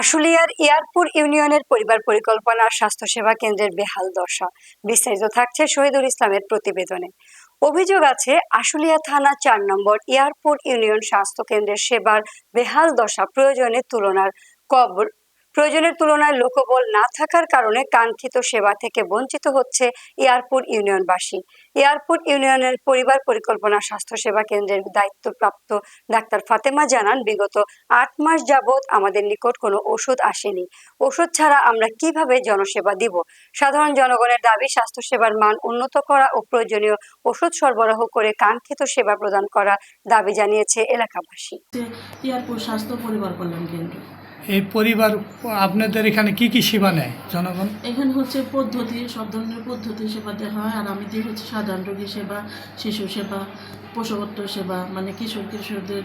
আশুলিয়ার ইয়ারপুর ইউনিয়নের পরিবার পরিকল্পনা স্বাস্থ্যসেবা কেন্দ্রের বেহাল দশা। বিস্তারিত থাকছে শহীদুল ইসলামের প্রতিবেদনে। অভিযোগ আছে, আশুলিয়া থানা চার নম্বর ইয়ারপুর ইউনিয়ন স্বাস্থ্য কেন্দ্রের সেবার বেহাল দশা প্রয়োজনের তুলনার কবর প্রয়োজনের তুলনায় লোকবল না থাকার কারণে কাঙ্ক্ষিত সেবা থেকে বঞ্চিত হচ্ছে এয়ারপোর্ট ইউনিয়নবাসী। এয়ারপোর্ট ইউনিয়নের পরিবার পরিকল্পনা স্বাস্থ্যসেবা কেন্দ্রের দায়িত্বপ্রাপ্ত ডাক্তার ফাতেমা জানান, বিগত আট মাস যাবৎ আমাদের নিকট কোনো ওষুধ আসেনি। ওষুধ ছাড়া আমরা কীভাবে জনসেবা দিব? সাধারণ জনগণের দাবি স্বাস্থ্যসেবার মান উন্নত করা ও প্রয়োজনীয় ওষুধ সরবরাহ করে কাঙ্ক্ষিত সেবা প্রদান করা দাবি জানিয়েছে এলাকাবাসী। ইয়ারপুর স্বাস্থ্য পরিবার কল্যাণ কেন্দ্র। এই পরিবার আপনাদের এখানে কি কি সেবা নেয় জনগণ? এখানে হচ্ছে পদ্ধতি সব ধরনের পদ্ধতি সেবা দেওয়া হয়। আর আমি দিই হচ্ছে সাধারণ রোগী সেবা শিশু সেবা পশুপত্র সেবা মানে কিশোর কিশোরদের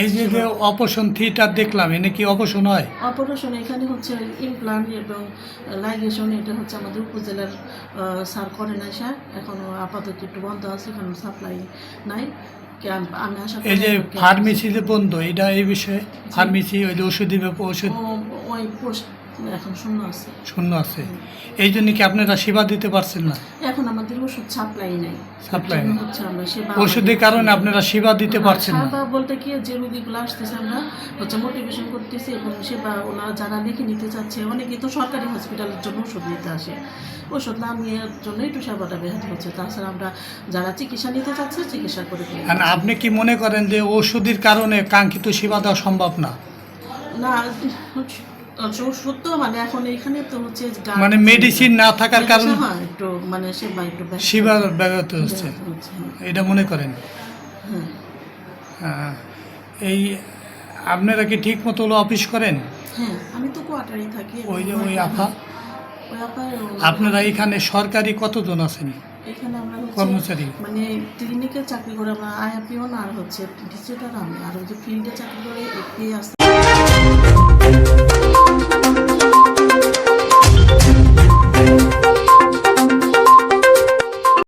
এই যে। অপারেশন থিয়েটার দেখলাম এনে কি অপারেশন হয়? অপারেশন এখানে হচ্ছে ইমপ্লান্ট এবং লাইগেশন এটা হচ্ছে আমাদের উপজেলার স্যার করে নাই স্যার। এখনও আপাতত একটু বন্ধ আছে এখানে সাপ্লাই নাই। এই যে ফার্মেসি যে বন্ধ এটা এই বিষয়ে ফার্মেসি ওই যে ওষুধ দিবে ওষুধ এখন শূন্য আছে। শূন্য আছে। এই জন্য কি আপনারা সেবা দিতে পারছেন না? এখন আমাদের ওষুধ সাপ্লাই নেই। এর হচ্ছে আমরা সেবা ওষুধের কারণে আপনারা সেবা দিতে পারছেন না। সেবা বলতে কি যে রোগীগুলো আসতেছে আমরা হচ্ছে মোটিভেশন করতেছি এবং সেবা ওনারা যারা লিখে নিতে চাচ্ছে অনেকে তো সরকারি হসপিটালের জন্য ওষুধ নিতে আসে। ওষুধ না নেওয়ার জন্য একটু সেবাটা ব্যাহত হচ্ছে। তাছাড়া আমরা যারা চিকিৎসা নিতে চাচ্ছে চিকিৎসা করে আপনি কি মনে করেন যে ওষুধের কারণে কাঙ্ক্ষিত সেবা দেওয়া সম্ভব না? না সত্য মানে এখন এখানে তো হচ্ছে মানে মেডিসিন না থাকার কারণে হ্যাঁ একটু মানে সেবা একটু সেবা ব্যাহত হচ্ছে। এটা মনে করেন? হ্যাঁ। হ্যাঁ। এই আপনারা কি ঠিক মতো হলো অফিস করেন? হ্যাঁ আমি তো কোয়ার্টারে থাকি। ওই যে ওই আফা আপনারা এখানে সরকারি কতজন আছেন? এখানে আমরা কর্মচারী। মানে ক্লিনিকে চাকরি করে আমরা না আর হচ্ছে ডিজিটাল আমি আর ওই যে ফিল্ডে চাকরি করে এপি আছে